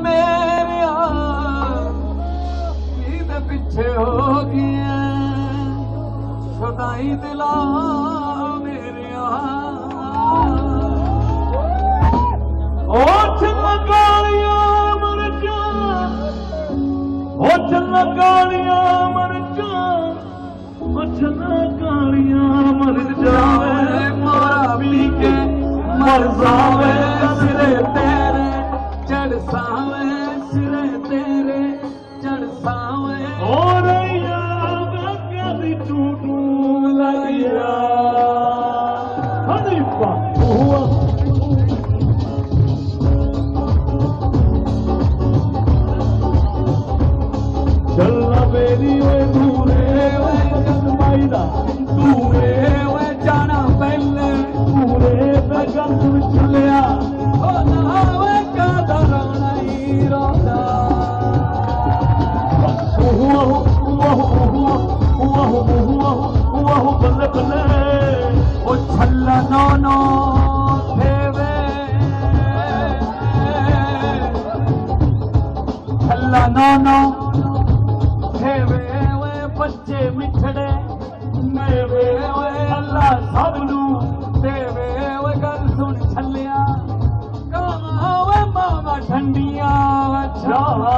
ਮੇਰਿਆ ਇਹਦੇ ਪਿੱਛੇ ਹੋ ਗਿਆ। ਸਦਾਈ ਦਿਲਾ ਮੇਰਿਆ ਉਹ ਚਮਕਾਲੀਆਂ ਮਰਜਾਂ ਉਹ ਚਮਕਾਲੀਆਂ ਮਰਜਾਂ ਉਹ ਚਮਕਾਲੀਆਂ ਮਰ ਜਾਵੇ ਮਾਰਾ ਪੀ ਕੇ ਮਰ ਜਾਵੇ ਚੜ ਸਿਰੇ ਤੇਰੇ ਚੜ ਸਾਵੇ। ਹੋ ਰਹੀਆ ਕਦੀ ਟੂਟੂ ਲਗਿਆ ਹਨੀਫਾ ਉਹ बचे मिठड़े अलाह सबूे ਮਾਵਾ ਠੰਡੀਆਂ छलिया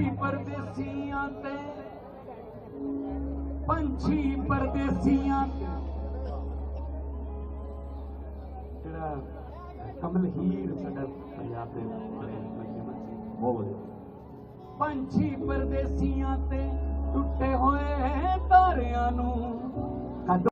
ਪੰਛੀ ਪਰਦੇਸੀਆਂ ਤੇ। ਪੰਛੀ ਪਰਦੇਸੀਆਂ ਜਿਹੜਾ ਕਮਲ ਹੀਰ ਸਾਡਾ ਪੰਜਾਬ ਦੇ ਬੜੇ ਬਹੁਤ ਵਧੀਆ। ਪੰਛੀ ਪਰਦੇਸੀਆਂ ਤੇ ਟੁੱਟੇ ਹੋਏ ਤਾਰਿਆਂ ਨੂੰ